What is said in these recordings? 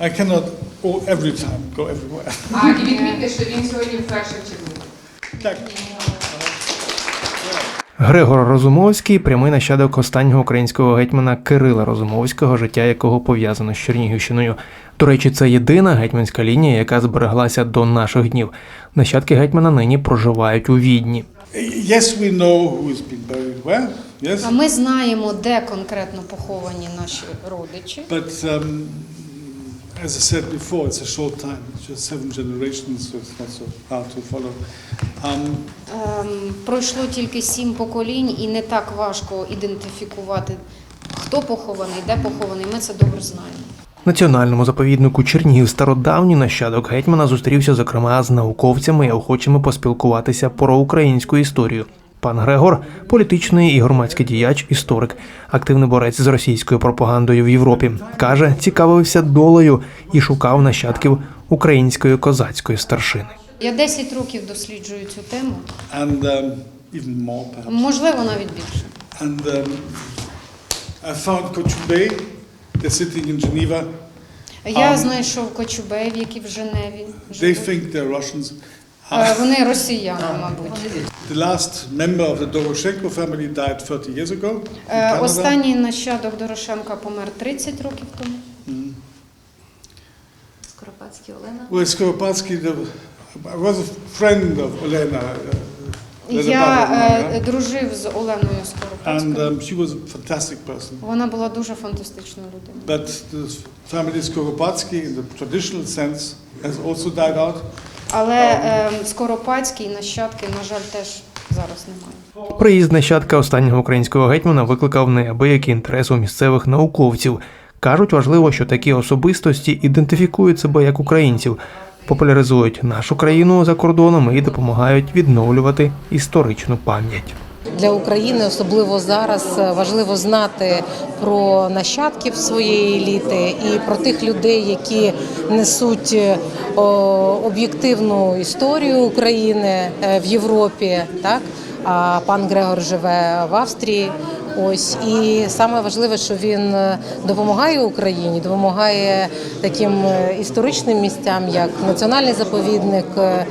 I cannot all, every time go everywhere. А і відмітьте, що він сьогодні вперше в Чернігові. Так. Григор Розумовський прямий нащадок останнього українського гетьмана Кирила Розумовського, життя якого пов'язано з Чернігівщиною. До речі, це єдина гетьманська лінія, яка збереглася до наших днів. Нащадки гетьмана нині проживають у Відні. Yes, we know who has been buried where. Yes, А Ми знаємо, де конкретно поховані наші родичі. but um, as I said before, it's a short time. It's just seven generations, so it's not so hard to follow. Um, Ем, пройшло тільки сім поколінь, і не так важко ідентифікувати, хто похований, де похований. Ми це добре знаємо. Національному заповіднику Чернігів стародавній нащадок гетьмана зустрівся зокрема з науковцями і охочими поспілкуватися про українську історію. Пан Грегор політичний і громадський діяч, історик, активний борець з російською пропагандою в Європі. каже, цікавився долею і шукав нащадків української козацької старшини. Я 10 років досліджую цю тему, and um, even more, можливо, навіть більше. And um, I found Kochubey, they're sitting in Geneva. Я знайшов Кочубеїв, які в Женеві. They think they're Russians. Е, Вони росіяни, мабуть. The last member of the Doroshenko family died 30 years ago Е. Останній нащадок Дорошенка помер 30 років тому. Скоропадський Олена. Well, Skoropadsky, I was a friend of Olena. Uh, Я е, дружив з Оленою and um, she was a fantastic person. Вона була дуже фантастичною людиною. But the family Skoropadsky, in the traditional sense, has also died out. Але е, Скоропадський нащадки, на жаль, теж зараз немає. Приїзд нащадка останнього українського гетьмана викликав неабиякий інтерес у місцевих науковців. Кажуть, важливо, що такі особистості ідентифікують себе як українців, популяризують нашу країну за кордоном і допомагають відновлювати історичну пам'ять. Для України, особливо зараз, важливо знати про нащадків своєї еліти і про тих людей, які несуть об'єктивну історію України е, в Європі. Так а пан Грегор живе в Австрії. Ось і саме важливе, що він е, допомагає Україні, допомагає таким е, історичним місцям, як національний заповідник е,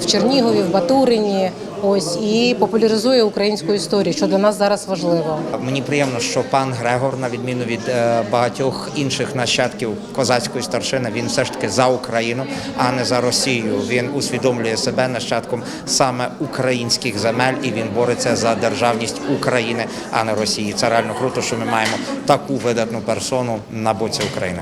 в Чернігові, в Батурині. Ось і популяризує українську історію, що для нас зараз важливо. Мені приємно, що пан Грегор, на відміну від багатьох інших нащадків козацької старшини, він все ж таки за Україну, а не за Росію. Він усвідомлює себе нащадком саме українських земель, і він бореться за державність України, а не Росії. Це реально круто, що ми маємо таку видатну персону на боці України.